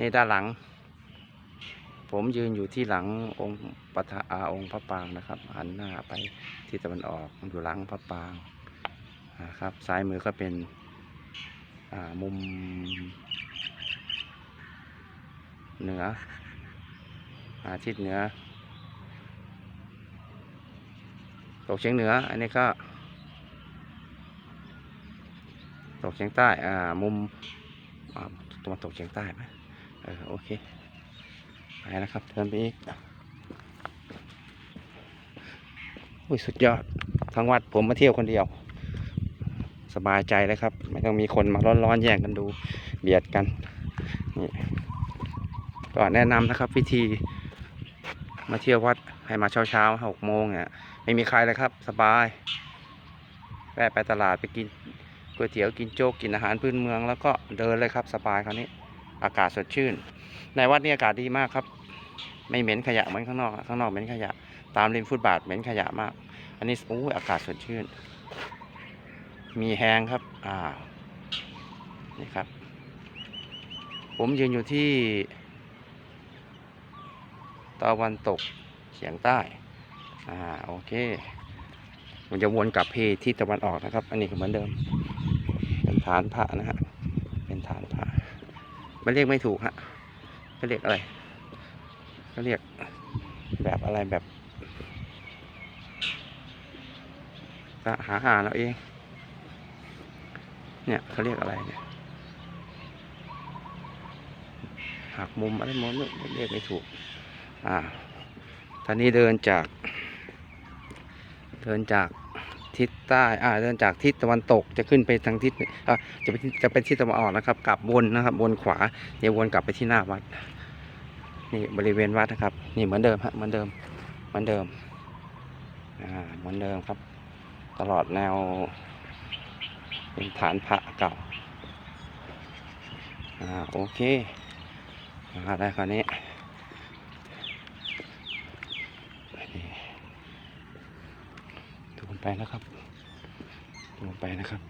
นี่ด้านหลัง ผมยืนอยู่ที่หลังองค์ปะทะอาองค์พระปางนะครับหันหน้าไปทิศตะวันออกอยู่หลังพระปางนะครับซ้ายมือก็เป็นมุมเหนืออาทิศเหนือตกเฉียงเหนือ อันนี้ก็ ตกเฉียงใต้ อ่า มุมตะวันตกเฉียงใต้ไหม ออโอเค ไปนะครับเดินไปอีกอุ้ยสุดยอด ทั้งวัดผมมาเที่ยวคนเดียว สบายใจเลยครับ ไม่ต้องมีคนมาร้อนๆแย่งกันดู เบียดกัน นี่ก็แนะนำนะครับวิธีมาเที่ยววัดให้มาเช้าเช้าหกโมงเนี่ยไม่มีใครเลยครับ สบายแวะไปตลาดไปกินก๋วยเตี๋ยวกินโจ๊กกินอาหารพื้นเมืองแล้วก็เดินเลยครับสบายคราวนี้ อากาศสดชื่น ในวัดนี่อากาศดีมากครับ ไม่เหม็นขยะเหมือนข้างนอก ข้างนอกเหม็นขยะ ตามริมฟุตบาทเหม็นขยะมาก อันนี้โอ้อากาศสดชื่น มีแหงครับ อ่า นี่ครับ ผมยืนอยู่ที่ตะวันตกเฉียงใต้ อ่า โอเค มันจะวนกลับเพที่ตะวันออกนะครับ อันนี้ก็เหมือนเดิม เป็นฐานพระนะฮะ เป็นฐานพระ มันเรียกไม่ถูกฮะก็เรียกอะไรก็เรียกแบบอะไรแบบหาอ่าเอาเอง เนี่ยเขาเรียกอะไรเนี่ยหักมุมอะไรมองไม่เรียกไม่ถูก อ่าท่านนี้เดินจาก เดินจาก ทิศใต้อ่าเดินจากทิศตะวันตกจะขึ้นไปทางทิศอ่าจะไปจะไปทิศตะวันออกนะครับ กลับวนนะครับวนขวาเดี๋ยววนกลับไปที่หน้าวัดนี่บริเวณวัดนะครับ นี่เหมือนเดิมฮะเหมือนเดิมเหมือนเดิมอ่าเหมือนเดิมครับ ตลอดแนวเป็นฐานพระเก่าอ่าโอเคมาได้คราวนี้ ดูมันไปนะครับ ลงไปนะครับ